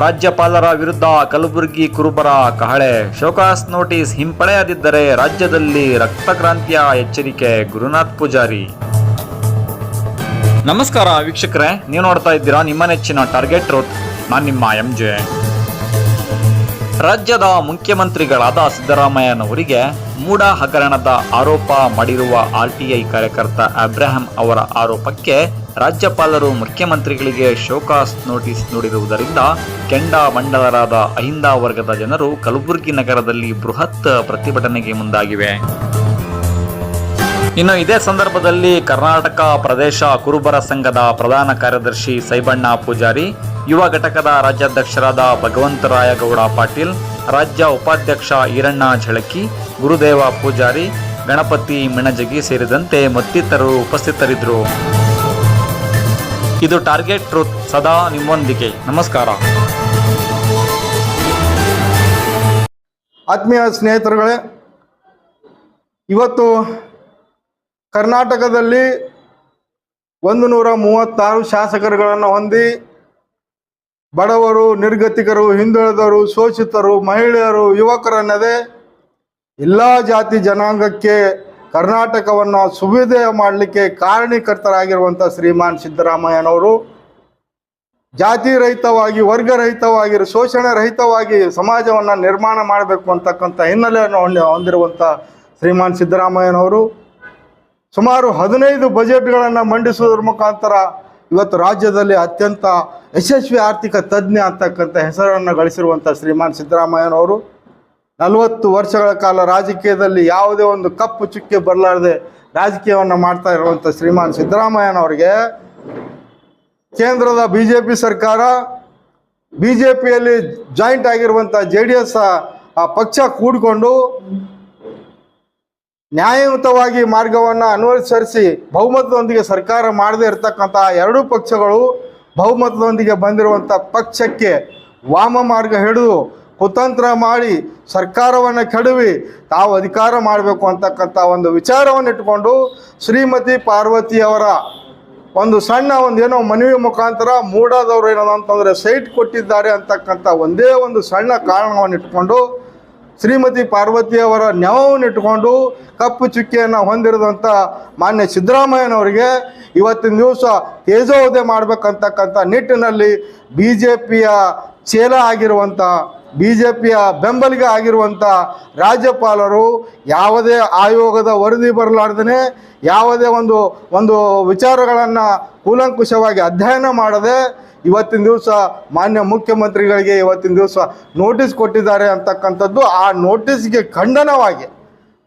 ರಾಜ್ಯಪಾಲರ ವಿರುದ್ಧ ಕಲಬುರಗಿ ಕುರುಬರ ಕಹಳೆ. ಶೋಕಾಸ್ ನೋಟಿಸ್ ಹಿಂಪಡೆಯದಿದ್ದರೆ ರಾಜ್ಯದಲ್ಲಿ ರಕ್ತಕ್ರಾಂತಿಯ ಎಚ್ಚರಿಕೆ ಗುರುನಾಥ್ ಪೂಜಾರಿ. ನಮಸ್ಕಾರ ವೀಕ್ಷಕರೇ, ನೀವು ನೋಡ್ತಾ ಇದ್ದೀರಾ ನಿಮ್ಮ ನೆಚ್ಚಿನ ಟಾರ್ಗೆಟ್ ರೋತ್ ನಾನು ನಿಮ್ಮ ಎಂ ಜೆ ರಾಜ್ಯದ ಮುಖ್ಯಮಂತ್ರಿಗಳಾದ ಸಿದ್ದರಾಮಯ್ಯನವರಿಗೆ ಮೂಡ ಹಗರಣದ ಆರೋಪ ಮಾಡಿರುವ ಆರ್ಟಿಐ ಕಾರ್ಯಕರ್ತ ಅಬ್ರಾಹಂ ಅವರ ಆರೋಪಕ್ಕೆ ರಾಜ್ಯಪಾಲರು ಮುಖ್ಯಮಂತ್ರಿಗಳಿಗೆ ಶೋಕಾಸ್ ನೋಟಿಸ್ ನೋಡಿರುವುದರಿಂದ ಕೆಂಡ ಮಂಡಲರಾದ ಅಹಿಂದ ವರ್ಗದ ಜನರು ಕಲಬುರಗಿ ನಗರದಲ್ಲಿ ಬೃಹತ್ ಪ್ರತಿಭಟನೆಗೆ ಮುಂದಾಗಿವೆ. ಇನ್ನು ಇದೇ ಸಂದರ್ಭದಲ್ಲಿ ಕರ್ನಾಟಕ ಪ್ರದೇಶ ಕುರುಬರ ಸಂಘದ ಪ್ರಧಾನ ಕಾರ್ಯದರ್ಶಿ ಸೈಬಣ್ಣ ಪೂಜಾರಿ, ಯುವ ಘಟಕದ ರಾಜ್ಯಾಧ್ಯಕ್ಷರಾದ ಭಗವಂತರಾಯಗೌಡ ಪಾಟೀಲ್, ರಾಜ್ಯ ಉಪಾಧ್ಯಕ್ಷ ಈರಣ್ಣ ಝಳಕಿ ಗುರುದೇವ ಪೂಜಾರಿ, ಗಣಪತಿ ಮಿಣಜಗಿ ಸೇರಿದಂತೆ ಮತ್ತಿತರರು ಉಪಸ್ಥಿತರಿದ್ದರು. ಇದು ಟಾರ್ಗೆಟ್ ಟ್ರೂತ್ ಸದಾ ನಿಮ್ಮೊಂದಿಗೆ. ನಮಸ್ಕಾರ. ಆತ್ಮೀಯ ಸ್ನೇಹಿತರುಗಳೇ, ಇವತ್ತು ಕರ್ನಾಟಕದಲ್ಲಿ ಒಂದು ನೂರ ಮೂವತ್ತಾರು ಶಾಸಕರುಗಳನ್ನು ಹೊಂದಿ ಬಡವರು, ನಿರ್ಗತಿಕರು, ಹಿಂದುಳಿದವರು, ಶೋಷಿತರು, ಮಹಿಳೆಯರು, ಯುವಕರನ್ನದೇ ಎಲ್ಲ ಜಾತಿ ಜನಾಂಗಕ್ಕೆ ಕರ್ನಾಟಕವನ್ನು ಸುವಿಧೆಯ ಮಾಡಲಿಕ್ಕೆ ಕಾರಣೀಕರ್ತರಾಗಿರುವಂಥ ಶ್ರೀಮಾನ್ ಸಿದ್ದರಾಮಯ್ಯನವರು ಜಾತಿ ರಹಿತವಾಗಿ ವರ್ಗ ರಹಿತವಾಗಿ ಶೋಷಣೆ ರಹಿತವಾಗಿ ಸಮಾಜವನ್ನು ನಿರ್ಮಾಣ ಮಾಡಬೇಕು ಅಂತಕ್ಕಂಥ ಹಿನ್ನೆಲೆಯನ್ನು ಹೊಂದಿ ಹೊಂದಿರುವಂಥ ಶ್ರೀಮಾನ್ ಸಿದ್ದರಾಮಯ್ಯನವರು. ಸುಮಾರು ಹದಿನೈದು ಬಜೆಟ್ಗಳನ್ನು ಮಂಡಿಸುವುದರ ಮುಖಾಂತರ ಇವತ್ತು ರಾಜ್ಯದಲ್ಲಿ ಅತ್ಯಂತ ಯಶಸ್ವಿ ಆರ್ಥಿಕ ತಜ್ಞ ಅಂತಕ್ಕಂಥ ಹೆಸರನ್ನು ಗಳಿಸಿರುವಂಥ ಶ್ರೀಮಾನ್ ಸಿದ್ದರಾಮಯ್ಯನವರು. ನಲವತ್ತು ವರ್ಷಗಳ ಕಾಲ ರಾಜಕೀಯದಲ್ಲಿ ಯಾವುದೇ ಒಂದು ಕಪ್ಪು ಚುಕ್ಕೆ ಬರಲಾರದೆ ರಾಜಕೀಯವನ್ನು ಮಾಡ್ತಾ ಇರುವಂಥ ಶ್ರೀಮಾನ್ ಸಿದ್ದರಾಮಯ್ಯನವರಿಗೆ ಕೇಂದ್ರದ ಬಿ ಜೆ ಪಿ ಸರ್ಕಾರ ಬಿ ಜೆ ಪಿಯಲ್ಲಿ ಜಾಯಿಂಟ್ ಆಗಿರುವಂಥ ಜೆ ಡಿ ಎಸ್ ಪಕ್ಷ ಕೂಡಿಕೊಂಡು ನ್ಯಾಯಯುತವಾಗಿ ಮಾರ್ಗವನ್ನು ಅನುಸರಿಸಿ ಬಹುಮತದೊಂದಿಗೆ ಸರ್ಕಾರ ಮಾಡದೇ ಇರತಕ್ಕಂಥ ಎರಡೂ ಪಕ್ಷಗಳು ಬಹುಮತದೊಂದಿಗೆ ಬಂದಿರುವಂಥ ಪಕ್ಷಕ್ಕೆ ವಾಮ ಮಾರ್ಗ ಹಿಡಿದು ಕುತಂತ್ರ ಮಾಡಿ ಸರ್ಕಾರವನ್ನು ಕೆಡವಿ ತಾವು ಅಧಿಕಾರ ಮಾಡಬೇಕು ಅಂತಕ್ಕಂಥ ಒಂದು ವಿಚಾರವನ್ನು ಇಟ್ಟುಕೊಂಡು ಶ್ರೀಮತಿ ಪಾರ್ವತಿಯವರ ಒಂದು ಸಣ್ಣ ಒಂದು ಏನೋ ಮನವಿ ಮುಖಾಂತರ ಮೂಡಾದವರು ಏನದ ಅಂತಂದರೆ ಸೈಟ್ ಕೊಟ್ಟಿದ್ದಾರೆ ಅಂತಕ್ಕಂಥ ಒಂದೇ ಒಂದು ಸಣ್ಣ ಕಾರಣವನ್ನು ಇಟ್ಕೊಂಡು ಶ್ರೀಮತಿ ಪಾರ್ವತಿಯವರ ನೆವವನ್ನು ಇಟ್ಕೊಂಡು ಕಪ್ಪು ಚುಕ್ಕಿಯನ್ನು ಹೊಂದಿರದಂಥ ಮಾನ್ಯ ಸಿದ್ದರಾಮಯ್ಯನವರಿಗೆ ಇವತ್ತಿನ ದಿವಸ ತೇಜೋವಧೆ ಮಾಡಬೇಕಂತಕ್ಕಂಥ ನಿಟ್ಟಿನಲ್ಲಿ ಬಿ ಜೆ ಪಿಯ ಚೇಲ ಆಗಿರುವಂಥ ಬಿ ಜೆ ಪಿಯ ಬೆಂಬಲಿಗ ಆಗಿರುವಂಥ ರಾಜ್ಯಪಾಲರು ಯಾವುದೇ ಆಯೋಗದ ವರದಿ ಬರಲಾರ್ದೇ ಯಾವುದೇ ಒಂದು ಒಂದು ವಿಚಾರಗಳನ್ನು ಕೂಲಂಕುಷವಾಗಿ ಅಧ್ಯಯನ ಮಾಡದೆ ಇವತ್ತಿನ ದಿವಸ ಮಾನ್ಯ ಮುಖ್ಯಮಂತ್ರಿಗಳಿಗೆ ಇವತ್ತಿನ ದಿವಸ ನೋಟಿಸ್ ಕೊಟ್ಟಿದ್ದಾರೆ ಅಂತಕ್ಕಂಥದ್ದು, ಆ ನೋಟಿಸ್ಗೆ ಖಂಡನವಾಗಿ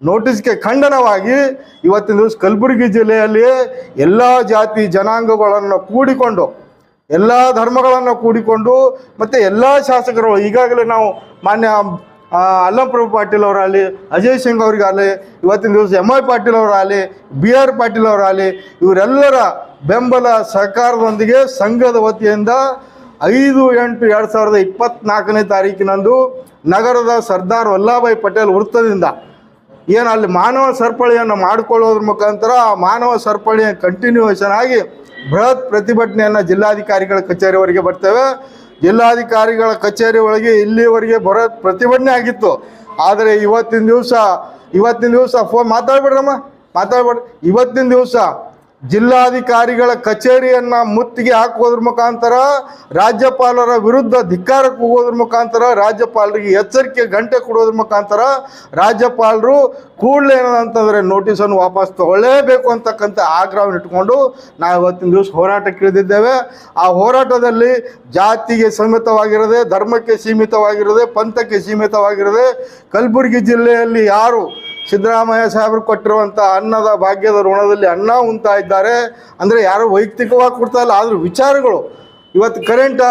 ನೋಟಿಸ್ಗೆ ಖಂಡನವಾಗಿ ಇವತ್ತಿನ ದಿವಸ ಕಲಬುರಗಿ ಜಿಲ್ಲೆಯಲ್ಲಿ ಎಲ್ಲ ಜಾತಿ ಜನಾಂಗಗಳನ್ನು ಕೂಡಿಕೊಂಡು ಎಲ್ಲ ಧರ್ಮಗಳನ್ನು ಕೂಡಿಕೊಂಡು ಮತ್ತು ಎಲ್ಲ ಶಾಸಕರು, ಈಗಾಗಲೇ ನಾವು ಮಾನ್ಯ ಅಲ್ಲಂಪ್ರಭು ಪಾಟೀಲ್ ಅವರಾಗಲಿ, ಅಜಯ್ ಸಿಂಗ್ ಅವ್ರಿಗಾಗಲಿ, ಇವತ್ತಿನ ದಿವಸ ಎಂ ಐ ಪಾಟೀಲ್ ಅವರಾಗಲಿ, ಬಿ ಆರ್ ಪಾಟೀಲ್ ಅವರಾಗಲಿ, ಇವರೆಲ್ಲರ ಬೆಂಬಲ ಸಹಕಾರದೊಂದಿಗೆ ಸಂಘದ ವತಿಯಿಂದ ಐದು ಎಂಟು ಎರಡು ಸಾವಿರದ ಇಪ್ಪತ್ನಾಲ್ಕನೇ ತಾರೀಕಿನಂದು ನಗರದ ಸರ್ದಾರ್ ವಲ್ಲಭಾಯಿ ಪಟೇಲ್ ವೃತ್ತದಿಂದ ಏನು ಅಲ್ಲಿ ಮಾನವ ಸರಪಳಿಯನ್ನು ಮಾಡಿಕೊಳ್ಳೋದ್ರ ಮುಖಾಂತರ ಆ ಮಾನವ ಸರಪಳಿಯ ಕಂಟಿನ್ಯೂಯೇಷನ್ ಆಗಿ ಬೃಹತ್ ಪ್ರತಿಭಟನೆಯನ್ನು ಜಿಲ್ಲಾಧಿಕಾರಿಗಳ ಕಚೇರಿವರೆಗೆ ಬರ್ತೇವೆ. ಜಿಲ್ಲಾಧಿಕಾರಿಗಳ ಕಚೇರಿ ಒಳಗೆ ಇಲ್ಲಿವರೆಗೆ ಬೃಹತ್ ಪ್ರತಿಭಟನೆ ಆಗಿತ್ತು. ಆದರೆ ಇವತ್ತಿನ ದಿವಸ ಇವತ್ತಿನ ದಿವಸ ಫೋನ್ ಮಾತಾಡ್ಬೇಡ್ರಮ್ಮ, ಮಾತಾಡ್ಬೇಡ್ರಿ, ಇವತ್ತಿನ ದಿವಸ ಜಿಲ್ಲಾಧಿಕಾರಿಗಳ ಕಚೇರಿಯನ್ನು ಮುತ್ತಿಗೆ ಹಾಕೋದ್ರ ಮುಖಾಂತರ ರಾಜ್ಯಪಾಲರ ವಿರುದ್ಧ ಧಿಕ್ಕಾರಕ್ಕೆ ಹೋಗೋದ್ರ ಮುಖಾಂತರ ರಾಜ್ಯಪಾಲರಿಗೆ ಎಚ್ಚರಿಕೆ ಗಂಟೆ ಕೊಡೋದ್ರ ಮುಖಾಂತರ ರಾಜ್ಯಪಾಲರು ಕೂಡಲೇ ಏನಂತಂದರೆ ನೋಟಿಸನ್ನು ವಾಪಸ್ ತಗೊಳ್ಳೇಬೇಕು ಅಂತಕ್ಕಂಥ ಆಗ್ರಹವನ್ನು ಇಟ್ಕೊಂಡು ನಾವು ಇವತ್ತಿನ ದಿವಸ ಹೋರಾಟಕ್ಕೆ ಇಳಿದಿದ್ದೇವೆ ಆ ಹೋರಾಟದಲ್ಲಿ ಜಾತಿಗೆ ಸೀಮಿತವಾಗಿರದೆ, ಧರ್ಮಕ್ಕೆ ಸೀಮಿತವಾಗಿರದೆ, ಪಂಥಕ್ಕೆ ಸೀಮಿತವಾಗಿರದೆ, ಕಲಬುರಗಿ ಜಿಲ್ಲೆಯಲ್ಲಿ ಯಾರು ಸಿದ್ದರಾಮಯ್ಯ ಸಾಹೇಬರು ಕೊಟ್ಟಿರುವಂಥ ಅನ್ನದ ಭಾಗ್ಯದ ಋಣದಲ್ಲಿ ಅನ್ನ ಉಂತಾ ಇದ್ದಾರೆ. ಅಂದರೆ ಯಾರು ವೈಯಕ್ತಿಕವಾಗಿ ಕೊಡ್ತಾ ಇಲ್ಲ, ಆದರೂ ವಿಚಾರಗಳು. ಇವತ್ತು ಕರೆಂಟ್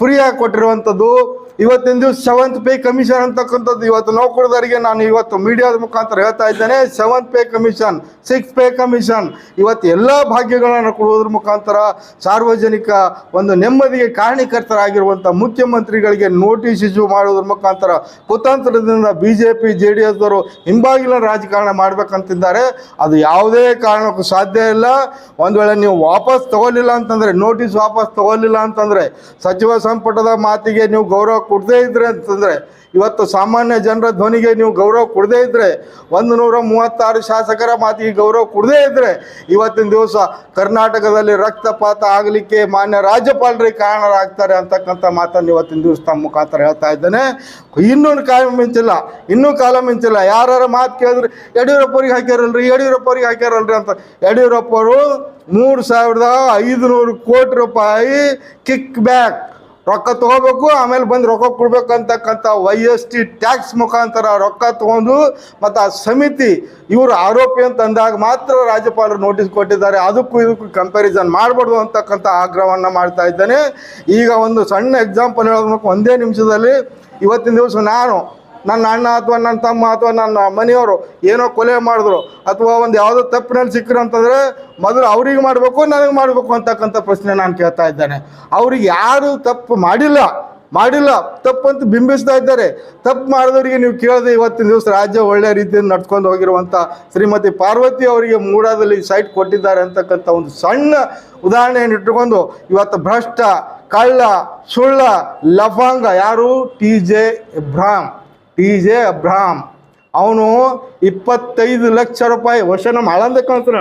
ಫ್ರೀಯಾಗಿ ಕೊಟ್ಟಿರುವಂಥದ್ದು ಇವತ್ತಿನ ದಿವಸ ಸೆವೆಂತ್ ಪೇ ಕಮಿಷನ್ ಅಂತಕ್ಕಂಥದ್ದು ಇವತ್ತು ನೌಕರದಾರಿಗೆ ನಾನು ಇವತ್ತು ಮೀಡಿಯಾದ ಮುಖಾಂತರ ಹೇಳ್ತಾ ಇದ್ದೇನೆ. Seventh pay commission six pay commission ಇವತ್ತು ಎಲ್ಲ ಭಾಗ್ಯಗಳನ್ನು ಕೊಡುವುದ್ರ ಮುಖಾಂತರ ಸಾರ್ವಜನಿಕ ಒಂದು ನೆಮ್ಮದಿಗೆ ಕಾರಣೀಕರ್ತರಾಗಿರುವಂಥ ಮುಖ್ಯಮಂತ್ರಿಗಳಿಗೆ ನೋಟಿಸ್ ಇಶ್ಯೂ ಮಾಡೋದ್ರ ಮುಖಾಂತರ ಕುತಂತ್ರದಿಂದ B J P J D ಎಸ್ದವರು ಹಿಂಬಾಗಿಲಿನ ರಾಜಕಾರಣ ಮಾಡಬೇಕಂತಿದ್ದಾರೆ. ಅದು ಯಾವುದೇ ಕಾರಣಕ್ಕೂ ಸಾಧ್ಯ ಇಲ್ಲ. ಒಂದು ವೇಳೆ ನೀವು ವಾಪಸ್ ತಗೊಳ್ಳಿಲ್ಲ ಅಂತಂದರೆ ನೋಟಿಸ್ ವಾಪಸ್ ತಗೊಳ್ಳಿಲ್ಲ ಅಂತಂದರೆ ಸಚಿವ ಸಂಪುಟದ ಮಾತಿಗೆ ನೀವು ಗೌರವ ಕೊಡದೇ ಇದ್ರೆ ಅಂತಂದರೆ, ಇವತ್ತು ಸಾಮಾನ್ಯ ಜನರ ಧ್ವನಿಗೆ ನೀವು ಗೌರವ ಕೊಡದೇ ಇದ್ದರೆ ಒಂದು ನೂರ ಮೂವತ್ತಾರು ಶಾಸಕರ ಮಾತಿಗೆ ಗೌರವ ಕೊಡದೇ ಇದ್ದರೆ ಇವತ್ತಿನ ದಿವಸ ಕರ್ನಾಟಕದಲ್ಲಿ ರಕ್ತಪಾತ ಆಗಲಿಕ್ಕೆ ಮಾನ್ಯ ರಾಜ್ಯಪಾಲರಿಗೆ ಕಾರಣರಾಗ್ತಾರೆ ಅಂತಕ್ಕಂಥ ಮಾತನ್ನು ಇವತ್ತಿನ ದಿವಸ ತಮ್ಮ ಮುಖಾಂತರ ಹೇಳ್ತಾ ಇದ್ದೇನೆ. ಇನ್ನೂ ಕಾಲ ಮಿಂಚಿಲ್ಲ, ಇನ್ನೂ ಕಾಲ ಮಿಂಚಿಲ್ಲ. ಯಾರ ಮಾತು ಕೇಳಿದ್ರೆ, ಯಡಿಯೂರಪ್ಪರಿಗೆ ಹಾಕ್ಯಾರಲ್ರಿ ಯಡಿಯೂರಪ್ಪರಿಗೆ ಹಾಕ್ಯಾರಲ್ರಿ ಅಂತ. ಯಡಿಯೂರಪ್ಪರು ಮೂರು ಸಾವಿರದ ಐದುನೂರು ಕೋಟಿ ರೂಪಾಯಿ ಕಿಕ್ ಬ್ಯಾಕ್ ರೊಕ್ಕ ತಗೋಬೇಕು, ಆಮೇಲೆ ಬಂದು ರೊಕ್ಕ ಕೊಡ್ಬೇಕಂತಕ್ಕಂಥ ವೈ ಎಸ್ ಟಿ ಟ್ಯಾಕ್ಸ್ ಮುಖಾಂತರ ರೊಕ್ಕ ತಗೊಂಡು ಮತ್ತು ಆ ಸಮಿತಿ ಇವರು ಆರೋಪಿ ಅಂತ ಅಂದಾಗ ಮಾತ್ರ ರಾಜ್ಯಪಾಲರು ನೋಟಿಸ್ ಕೊಟ್ಟಿದ್ದಾರೆ. ಅದಕ್ಕೂ ಇದಕ್ಕೂ ಕಂಪ್ಯಾರಿಸನ್ ಮಾಡಬಾರ್ದು ಅಂತಕ್ಕಂಥ ಆಗ್ರಹವನ್ನು ಮಾಡ್ತಾ ಇದ್ದೇನೆ. ಈಗ ಒಂದು ಸಣ್ಣ ಎಕ್ಸಾಂಪಲ್ ಹೇಳೋದಕ್ಕೆ ಒಂದೇ ನಿಮಿಷದಲ್ಲಿ ಇವತ್ತಿನ ದಿವಸ ನಾನು ನನ್ನ ಅಣ್ಣ ಅಥವಾ ನನ್ನ ತಮ್ಮ ಅಥವಾ ನನ್ನ ಮನೆಯವರು ಏನೋ ಕೊಲೆ ಮಾಡಿದ್ರು ಅಥವಾ ಒಂದು ಯಾವುದೋ ತಪ್ಪಿನಲ್ಲಿ ಸಿಕ್ಕರು ಅಂತಂದರೆ ಮೊದಲು ಅವ್ರಿಗೆ ಮಾಡಬೇಕು, ನನಗೆ ಮಾಡಬೇಕು ಅಂತಕ್ಕಂಥ ಪ್ರಶ್ನೆ ನಾನು ಕೇಳ್ತಾ ಇದ್ದೇನೆ. ಅವ್ರಿಗೆ ಯಾರು ತಪ್ಪು ಮಾಡಿಲ್ಲ ಮಾಡಿಲ್ಲ, ತಪ್ಪು ಅಂತ ಬಿಂಬಿಸ್ತಾ ಇದ್ದಾರೆ. ತಪ್ಪು ಮಾಡಿದವರಿಗೆ ನೀವು ಕೇಳದೆ ಇವತ್ತಿನ ದಿವಸ ರಾಜ್ಯ ಒಳ್ಳೆಯ ರೀತಿಯಲ್ಲಿ ನಡ್ಕೊಂಡು ಹೋಗಿರುವಂಥ ಶ್ರೀಮತಿ ಪಾರ್ವತಿ ಅವರಿಗೆ ಮೂಡಾದಲ್ಲಿ ಸೈಟ್ ಕೊಟ್ಟಿದ್ದಾರೆ ಅಂತಕ್ಕಂಥ ಒಂದು ಸಣ್ಣ ಉದಾಹರಣೆಯನ್ನು ಇಟ್ಟುಕೊಂಡು ಇವತ್ತು ಭ್ರಷ್ಟ, ಕಳ್ಳ, ಸುಳ್ಳ ಲಫಾಂಗ ಯಾರು? T J Abraham T J Abraham ಅವನು ಇಪ್ಪತ್ತೈದು ಲಕ್ಷ ರೂಪಾಯಿ ವರ್ಷ ನಮ್ಮ ಆಳಂದ ಕಾಣ್ತಾನೆ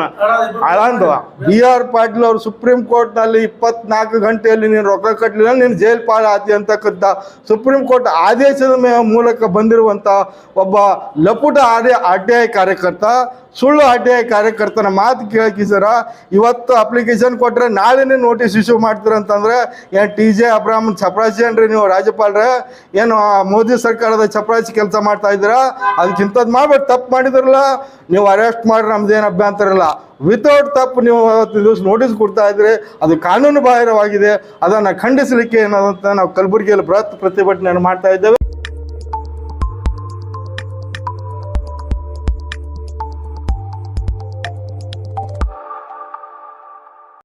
ಆಳಂದ ಬಿ ಆರ್ ಪಾಟೀಲ್ ಅವರು ಸುಪ್ರೀಂ ಕೋರ್ಟ್ನಲ್ಲಿ ಇಪ್ಪತ್ನಾಲ್ಕು ಗಂಟೆಯಲ್ಲಿ ನೀನು ರೊಕ್ಕ ಕಟ್ಟಲಿಲ್ಲ ನೀನು ಜೈಲ್ ಆತಿ ಅಂತಕ್ಕಂಥ ಸುಪ್ರೀಂ ಕೋರ್ಟ್ ಆದೇಶದ ಮೇ- ಮೂಲಕ ಬಂದಿರುವಂಥ ಒಬ್ಬ ಲಪುಟ ಆರ್ಯ ಆರ್ ಕಾರ್ಯಕರ್ತ, ಸುಳ್ಳು ಆರ್ ಕಾರ್ಯಕರ್ತನ ಮಾತು ಕೇಳಕ್ಕೆ ಸರ, ಇವತ್ತು ಅಪ್ಲಿಕೇಶನ್ ಕೊಟ್ಟರೆ ನಾಳೆನೇ ನೋಟಿಸ್ ಇಶ್ಯೂ ಮಾಡ್ತೀರ ಅಂತಂದ್ರೆ, ಏನು ಟಿ ಜೆ ಅಬ್ರಾಹ್ಮಣ್ ಚಪರಾಸಿ ಏನ್ರಿ ನೀವು ರಾಜ್ಯಪಾಲರೇ? ಏನು ಮೋದಿ ಸರ್ಕಾರದ ಚಪರಾಸಿ ಕೆಲಸ ಮಾಡ್ತಾ ಇದ್ದೀರಾ? ಅದಕ್ಕಿಂತದ್ದು ಮಾಡ್ಬಿಟ್ಟು ತಪ್ಪು ಮಾಡಿದ್ರಲ್ಲ, ನೀವು ಅರೆಸ್ಟ್ ಮಾಡಿ ನಮ್ದೇನು ಅಭ್ಯಂತರ ಇಲ್ಲ ವಿತೌಟ್ ತಪ್ಪು ನೀವು ಅವತ್ತು ದಿವಸ ನೋಟಿಸ್ ಕೊಡ್ತಾ ಇದ್ರೆ, ಅದು ಕಾನೂನು ಬಾಹಿರವಾಗಿದೆ, ಅದನ್ನು ಖಂಡಿಸಲಿಕ್ಕೆ ಏನಾದಂತ ನಾವು ಕಲಬುರಗಿಯಲ್ಲಿ ಬೃಹತ್ ಪ್ರತಿಭಟನೆಯನ್ನು ಮಾಡ್ತಾ ಇದ್ದೇವೆ.